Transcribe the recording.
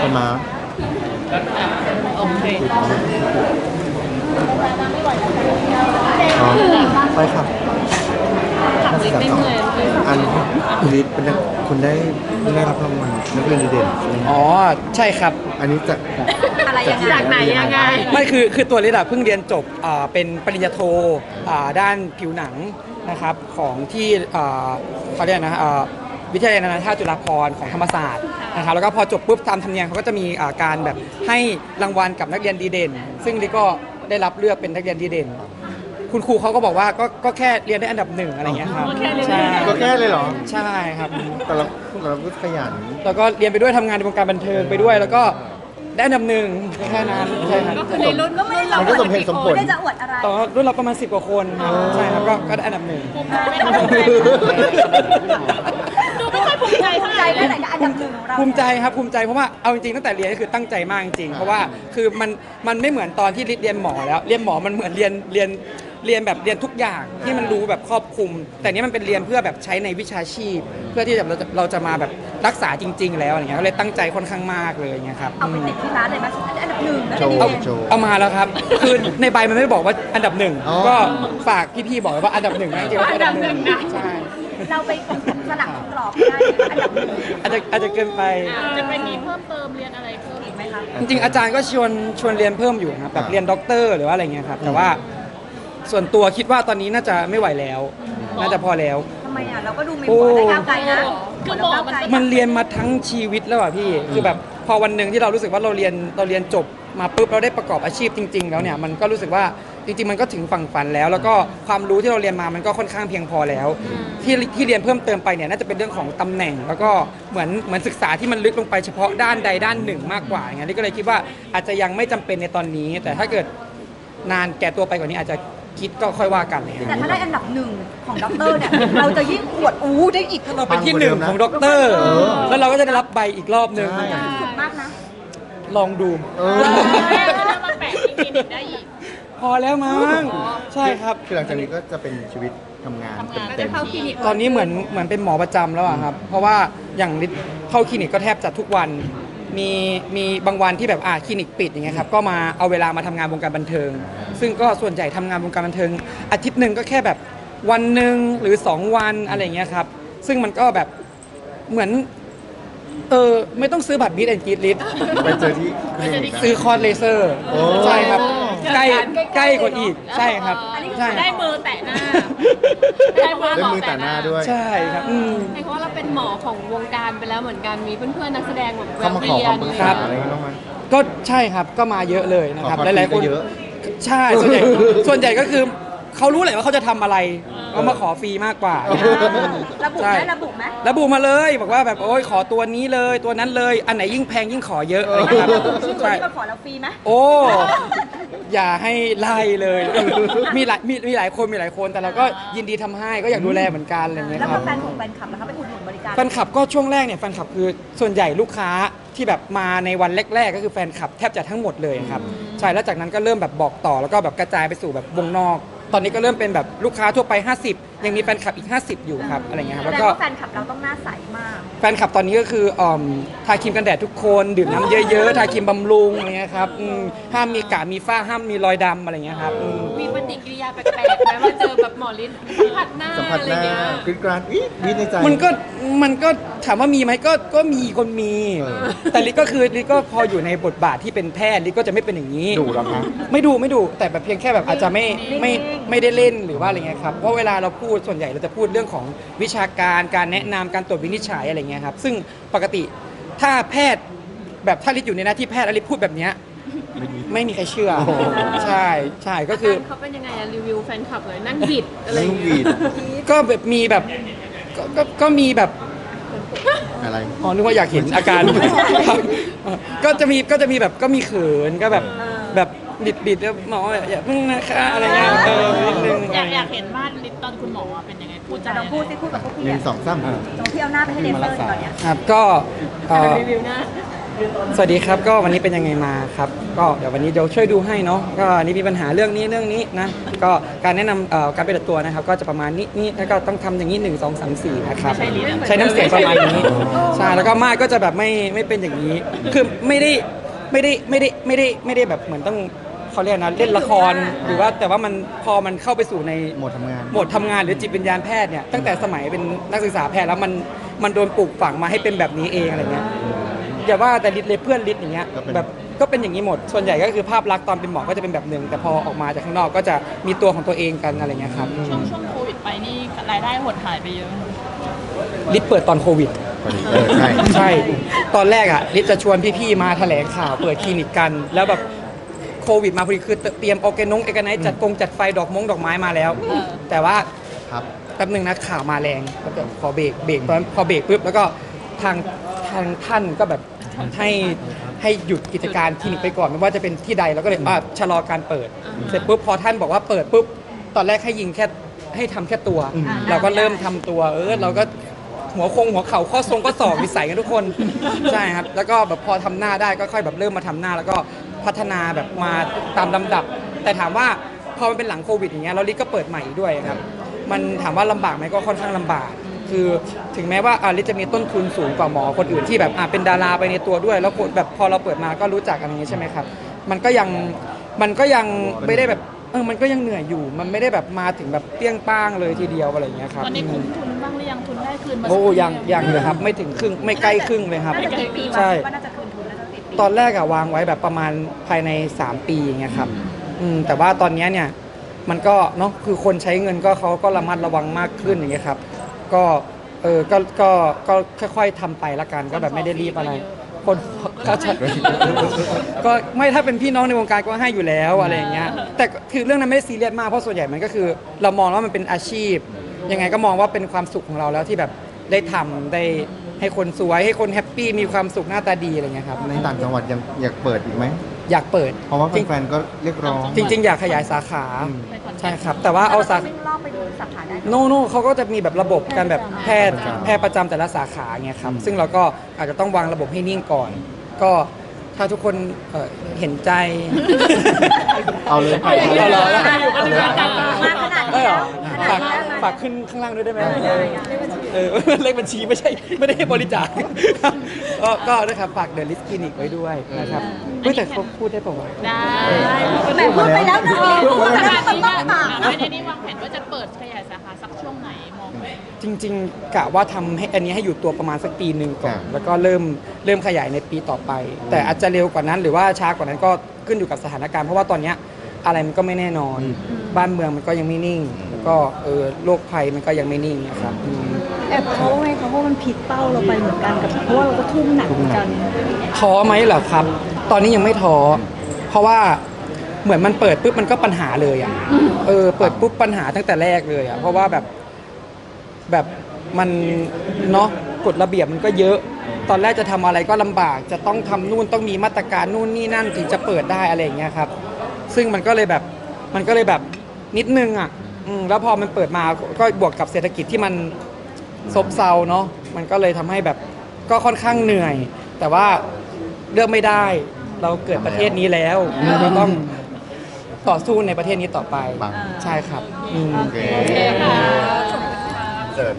คนมาโอเคอ๋อไปครับขับลิฟต์ไม่เมื่อยเลยอันลิศเป็นนักคุณได้ได้รับรางวัลนักเรียนดีเด่นใช่ไหมอ๋อใช่ครับ อันนี้จะอะไรยังไงจากไหนยังไงไม่คือคือตัวลิดอะเพิ่งเรียนจบอ่าเป็นปริญญาโทอ่าด้านผิวหนังนะครับของที่อ่าเขาเรียกนะอ่า วิทยาลัยนานาชาติจุฬาภรณ์ของธรรมศาสตร์นะครับแล้วก็พอจบปุ๊บตามธรรมเนียมเขาก็จะมีอ่าการแบบให้รางวัลกับนักเรียนดีเด่น ซึ่งลิก็ได้รับเลือกเป็นนักเรียนดีเด่น คุณครูเขาก็บอกว่าก็ก็แค่เรียนได้อันดับหนึ่งอะไรอย่างเงี้ยครับก็แค่เรียนได้ใช่ก็แค่เลยเหรอ ใช่ครับ แต่เราแต่เราก็ขยัน แล้วก็เรียนไปด้วยทำงานในวงการบันเทิงไปด้วย แล้วก็ได้อันดับหนึ่งแค่นั้นใช่ครับก็คือในรุ่นก็ไม่ได้มันก็สมเหตุสมผลไม่ได้จะอวดอะไรต่อรุ่นเราประมาณ10กว่าคนครับใช่ครับก็ก็ได้อันดับหนึ่งดูไม่ค่อยภูมิใจเท่าไหใจร่แค่ไหนกับอันดับหนึ่งของเราภูมิใจครับภูมิใจเพราะว่าเอาจริงๆตั้งแต่เรียนก็คือตั้งใจมากจริงๆเพราะว่าคือมันมันไม่เหมือนตอนที่เรียนหมอแล้วเรียนหมอมันเหมือนเรียนเรียนเรียนแบบเรียนทุกอย่างที่มันรู้แบบครอบคลุม แต่นี้มันเป็นเรียนเพื่อแบบใช้ในวิชาชีพ เพื่อที่จะเราจะเราจะมาแบบรักษาจริง ๆ แล้วอะไรเงี้ยก็เลยตั้งใจค่อนข้างมากเลยอย่างเงี้ยครับเอาไปติดที่ร้านเลยไหมอันดับหนึ่งนะโชว์ดีเอาเด่นโชว์ เอามาแล้วครับ คือในใบมันไม่ได้บอกว่าอันดับหนึ่งอ๋อ ก็ฝากพี่ๆบอกไว้ว่าอันดับหนึ่งนะจริงๆว่าอันดับหนึ่งใช่ เราไปสลักกรอบได้อันดับหนึ่งอาจจะอาจจะเกินไป จะไปมีเพิ่มเติมเรียนอะไรเพิ่มอีกไหมคะจริงๆอาจารย์ก็ชวนชวนเรียนเพิ่มอยู่ครับแบบเรียนด็อกเตอร์หรือว่าอะไรเงี้ยครับแต่ว่าส่วนตัวคิดว่าตอนนี้น่าจะไม่ไหวแล้ว น่าจะพอแล้ว ทำไมอะเราก็ดูมีหัวได้ก้าวไกลนะคือหมอมัน มันเรียนมาทั้งชีวิตแล้วอะพี่ คือแบบพอวันหนึ่งที่เรารู้สึกว่าเราเรียนเราเรียนจบมาปุ๊บเราได้ประกอบอาชีพจริง ๆ แล้วเนี่ยมันก็รู้สึกว่า จริงๆมันก็ถึงฝั่งฝันแล้ว แล้วก็ความรู้ที่เราเรียนมามันก็ค่อนข้างเพียงพอแล้ว ที่ที่เรียนเพิ่มเติมไปเนี่ยน่าจะเป็นเรื่องของตำแหน่ง แล้วก็เหมือนเหมือนศึกษาที่มันลึกลงไปเฉพาะด้านใดด้านหนึ่งมากกว่าอย่างเงี้ยนี่ก็เลยคิดว่าอาจจะยังไม่จำเป็นในตอนนี้ แต่ถ้าเกิดนานแก่ตัวไปกว่านี้อาจจะคิดก็ค่อยว่ากันเลยแต่ถ้าได้อันดับหนึ่งของด็อกเตอร์เนี่ย เราจะยิ่งอวดอู้ได้อีกเราเป็นที่หนึ่งของด็อกเตอร์เออแล้วเราก็จะได้รับใบอีกรอบหนึ่งใช่ สุดมากนะ ลองดู เออถ้ามาแปะที่คลินิกได้อีก พอแล้วมั้งใช่ครับ คือหลังจากนี้ก็จะเป็นชีวิตทำงานทำงานเต็จะมเข้าคลินิกตอนนี้เหมือนเหมือนเป็นหมอประจำแล้วอะครับ เพราะว่าอย่างลิศเข้าคลินิกก็แทบจะทุกวัน มีมีบางวันที่แบบอ่าคลินิกปิดอย่างเงี้ยครับ ก็มาเอาเวลามาทำงานวงการบันเทิง ซึ่งก็ส่วนใหญ่ทำงานวงการบันเทิง อาทิตย์หนึ่งก็แค่แบบวันหนึ่งหรือ 2 วันอะไรอย่างเงี้ยครับ ซึ่งมันก็แบบเหมือนเออไม่ต้องซื้อบัตรบีทแอนด์กีดลิศๆไปเจอที่คลินิกนะ ซื้อคอร์สเลเซอร์โอ้ ใช่ครับ ใกล้ใกล้ๆใกล้กว่าอีกใช่ครับใช่ได้มือแตะหน้าได้มือแต่หน้าด้วย ใช่ครับอืม เพราะว่าเราเป็นหมอของวงการไปแล้วเหมือนกัน มีเพื่อนๆนักแสดงแบบเข้ามาขอความปรึกครัษาบอะไรอย่างเงี้ยบ้างไหม ก็ใช่ครับก็มาเยอะเลยนะครับขอหลายๆคนฟรีก็เยอะใช่ส่วนใหญ่ ส่วนใหญ่ก็คือเขารู้แหละว่าเขาจะทำอะไรเขามาขอฟรีมากกว่าระบุใช่ไหมระบุไหมระบุมาเลยบอกว่าแบบโอ้ยขอตัวนี้เลย ตัวนั้นเลยอันไหนยิ่งแพงยิ่งขอเยอะอะไรอย่างเงี้ยครับชื่อคนใช่ที่มาขอเราฟรีไหมโอ้ อย่าให้ไล่เลยมีหลายมีมีหลายคนมีหลายคน แต่เราก็ยินดีทำให้ก็อยากดูแลเหมือนกันอะไรอย่างเงี้ยแล้วคก็รับ แฟนของแฟนคลับนะคะไปอุดหนุนบริการแฟนคลับก็ช่วงแรกเนี่ยแฟนคลับคือส่วนใหญ่ลูกค้าที่แบบมาในวันแรกๆ ก็คือแฟนคลับแทบจะทั้งหมดเลยครับใช่แล้วจากนั้นก็เริ่มแบบบอกต่อแล้วก็แบบกระจายไปสู่แบบวงนอก ตอนนี้ก็เริ่มเป็นแบบลูกค้าทั่วไป 50 ยังมีแฟนคลับอีก 50 อยู่ครับอะไรเงี้ยครับแสแล้วดงก็ว่าแฟนคลับเราต้องหน้าใสมาก แฟนคลับตอนนี้ก็คืออ่อมทาครีมกันแดดทุกคนดื่มน้ำเยอะๆทาครีมบำรุงอะไรเงี้ยครับอืมห้ามมีกามีฝ้าห้ามมีรอยดำอะไรเงี้ยครับอืม มีปฏิกิริยาแปลกๆไหมว่าเจอแบบหมอลิ้นสัมผัสหน้าสัมผัสอะไรหน้าเงี้ยกรีดกราดอีวิในใจ มันก็มันก็ถามว่ามีไหมก็ก็มีคนมี เออ แต่ลิก็คือลิก็พออยู่ในบทบาทที่เป็นแพทย์ลิก็จะไม่เป็นอย่างนี้ ดุเหรอคะ ไม่ดูไม่ดูแต่แบบเพียงแค่แบบอาจจะไม่ไม่ ไม่ได้เล่นหรือว่าอะไรเงี้ยครับเพราะเวลาเราพูดส่วนใหญ่เราจะพูดเรื่องของวิชาการการแนะนำการตรวจวินิจฉัยอะไรเงี้ยครับซึ่งปกติถ้าแพทย์แบบถ้าลิศอยู่ในหน้าที่แพทย์แล้วลิศพูดแบบเนี้ยไม่มีใครเชื่อโอ้โหใช่ใช่ก็คือเขาเป็นยังไงอะรีวิวแฟนคลับเลยนั่งบิดอะไรแล้วอลูย่ากงหเงี้วียดก็แบบมีแบบก็ก็ก็มีแบบ อะไร อ๋อนึกว่าอยากเห็นอาการ ครับเออก็จะมีก็จะมีแบบก็มีเขินก็แบบแบบบิดบิดแล้วหมออย่าเพิ่งนะคะอะไรเงี้ยเออ นิดนึงอยากอยากเห็นบ้านลิศตอนคุณหมอเป็นยังไงพูดจะจาลองพูดสิพูดกับพวกหพี่นึ่อะงสองสามตรงที่เอาหน้าไปให้เลเซอร์อยู่ตอนเนี้ยครับก็เอ่อรีวิวหน้าสวัสดีครับก็วันนี้เป็นยังไงมาครับ ก็เดี๋ยววันนี้เดี๋ยวช่วยดูให้เนาะก็อันนี้มีปัญหาเรื่องนี้เรื่องนี้นะก็การแนะนำเอ่อการปฏิบัติตัวนะครับ ก็จะประมาณนี้นี่แล้วก็ต้องทำอย่างนี้หนึ่งสองสามสี่นะครับ ใช้น้ำเสียงประมาณนี้ใช่แล้วก็มากก็จะแบบไม่ไม่เป็นอย่างนี้ คือไม่ได้ไม่ได้ไม่ได้ไม่ได้ไม่ได้แบบเหมือนต้อง เขาเรียกนะเล่นละครหรือว่าแต่ว่ามันพอมันเข้าไปสู่ในหมดทำงาน โหมดทำงานหรือจิตวิญญาณแพทย์เนี่ยตั้งแต่สมัยเป็นนักศึกษาแพทย์แล้วมันมันโดนปลูกฝังมาให้เป็นแบบนี้เองอะไรเงี้ยอย่าว่าแต่ลิศเลยเพื่อนลิศอย่างเงี้ยก็เป็น แบบก็เป็นอย่างนี้หมด ส่วนใหญ่ก็คือภาพลักษณ์ตอนเป็นหมอก็จะเป็นแบบหนึ่งแต่พอออกมาจากข้างนอกก็จะมีตัวของตัวเองกันอะไรเงี้ยครับช่วงช่วงโควิดไปนี่รายได้หดหายไปเยอะ ลิศเปิดตอนโควิด เออใช่ ใช่ ตอนแรกอะลิศจะชวนพี่ ๆ มาแถลงข่าวเปิดคลินิกกัน แล้วแบบ โควิดมาพอดีคือเตรียมออแกนงเอกไนจัดกงจัดไฟดอกมงดอกไม้มาแล้วเออแต่ว่าครับแป๊บหนึ่งนะข่าวมาแรงแล้วก็ขอเบรกเบรกตอนนั้นพอเบรกปุ๊บแล้วก็ทางทางท่านก็แบบให้ให้หยุดกิจการคลินิกไปก่อนไม่ว่าจะเป็นที่ใดแล้วก็เลยอะชะลอการเปิด เสร็จปุ๊บพอท่านบอกว่าเปิดปุ๊บตอนแรกให้ยิงแค่ให้ทำแค่ตัวอืมเราก็เริ่มทำตัวเออเราก็หัวคงหัวเข่าข้อทรงก็สอกมีใส่กันทุกคนใช่ครับ แล้วก็แบบพอทำหน้าได้ก็ค่อยแบบเริ่มมาทำหน้าแล้วก็ พัฒนาแบบมาตามลำดับ แต่ถามว่าพอมันเป็นหลังโควิดอย่างเงี้ยเราลิศก็เปิดใหม่อีกด้วยครับ มันถามว่าลำบากไหมก็ค่อนข้างลำบาก คือถึงแม้ว่าอาลิศจะมีต้นทุนสูงกว่าหมอคนอื่นที่แบบอะเป็นดาราไปในตัวด้วย แล้วคนแบบพอเราเปิดมาก็รู้จักกันอย่างงี้ใช่ไหมครับ มันก็ยังมันก็ยังไม่ได้แบบเออมันก็ยังเหนื่อยอยู่ มันไม่ได้แบบมาถึงแบบเปี้ยงป้างเลยทีเดียวอะไรอย่างเงี้ยครับตอนนี้คุ้มทุนบ้างหรือยังทุนได้คืนมาโอ้ยังยังเลยครับ ไม่ถึงครึ่งไม่ใกล้ครึ่งเลยครับ น่าจะกี่ปีใช่วะว่าน่าจะคืนทุนน่าจะ ติดปีตอนแรกอะวางไว้แบบประมาณภายใน 3 ปีอย่างเงี้ยครับอืมแต่ว่าตอนเนี้ยเนี่ยมันก็เนาะคือคนใช้เงินก็เขาก็ระมัดระวังมากขึ้นอย่างเงี้ยครับ ก็เออก็ก็ก็ค่อยๆทำไปละกันก็แบบไม่ได้รีบอะไร คนก็ใช่ก็ไม่ถ้าเป็นพี่น้องในวงการก็ให้อยู่แล้วอะไรอย่างเงี้ยแต่คือเรื่องนั้นไม่ได้ซีเรียสมากเพราะส่วนใหญ่มันก็คือ เรามองว่ามันเป็นอาชีพ ยังไงก็มองว่าเป็นความสุขของเราแล้วที่แบบได้ทำได้ ให้คนสวยให้คนแฮปปี้มีความสุขหน้าตาดีอะไรเงี้ยครับในต่างจังหวัดยังอยากเปิดอีกไหม อยากเปิดเพราะว่าจริงแฟนๆก็เรียกร้อง จริง ๆ อยากขยายสาขาอืมใช่ครับ แต่ว่าเอาสาวิ่งรอบไปดูสาขาได้ โน่โน่เขาก็จะมีแบบระบบการแบบแพทย์ประจำแพทย์ประจำแต่ละสาขาเงี้ยครับ อืม ซึ่งเราก็อาจจะต้องวางระบบให้นิ่งก่อน ก็ถ้าทุกคนเอ่อเห็นใจ เอาเลยเอาเลยเอาเลยเอาเลยมาขนาดนี้แล้วขนาดฝากนี้แล้วฝากขึ้นข้างล่างด้วยได้ไหมเออเลขบัญชีไม่ใช่ไม่ได้ให้บริจาคก็ก็นะครับฝากเดลิสคลินิกไว้ด้วยนะครับเฮ้ยแต่เขาพูดได้ป่าวะได้แต่พูดไปแล้วนะพูดไปแล้วดต้องนี้ต้นะองถามไม่ได้นี่วางแผนว่าจะเปิดขยายสาขาสักช่วงไหน จริง ๆกะว่าทำให้อันนี้ให้อยู่ตัวประมาณสักปีหนึ่งก่อนครับแล้วก็เริ่มเริ่มขยายในปีต่อไป แต่อาจจะเร็วกว่านั้น หรือว่าช้ากว่านั้นก็ขึ้นอยู่กับสถานการณ์เพราะว่าตอนเนี้ยอะไรมันก็ไม่แน่นอน บ้านเมืองมันก็ยังไม่นิ่งแล้วก็เออโรคภัยมันก็ยังไม่นิ่งนะครับอืม แอบเขาไงเขาเพราะมันผิดเป้าเราไปเหมือนกันกับเพราะว่าเราก็ทุ่มหนักเหมือนกัน ท้อไหมเหรอครับ ตอนนี้ยังไม่ท้อ เพราะว่าเหมือนมันเปิดปุ๊บมันก็ปัญหาเลยอะ เออ เปิดปุ๊บปัญหาตั้งแต่แรกเลยอะ เพราะว่าแบบ แบบมันเนาะกฎระเบียบมันก็เยอะ ตอนแรกจะทำอะไรก็ลำบาก จะต้องทำนู่นต้องมีมาตรการนู่นนี่นั่นถึงจะเปิดได้อะไรอย่างเงี้ยครับ ซึ่งมันก็เลยแบบมันก็เลยแบบนิดนึงอะอืมแล้วพอมันเปิดมาก็บวกกับเศรษฐกิจที่มันซบเซาเนาะมันก็เลยทำให้แบบก็ค่อนข้างเหนื่อย แต่ว่าเลือกไม่ได้เราเกิดประเทศนี้แล้วเราก็ต้องต่อสู้ในประเทศนี้ต่อไปปัง ใช่ครับอืม โอเค โอเคค่ะ เสิร์ฟ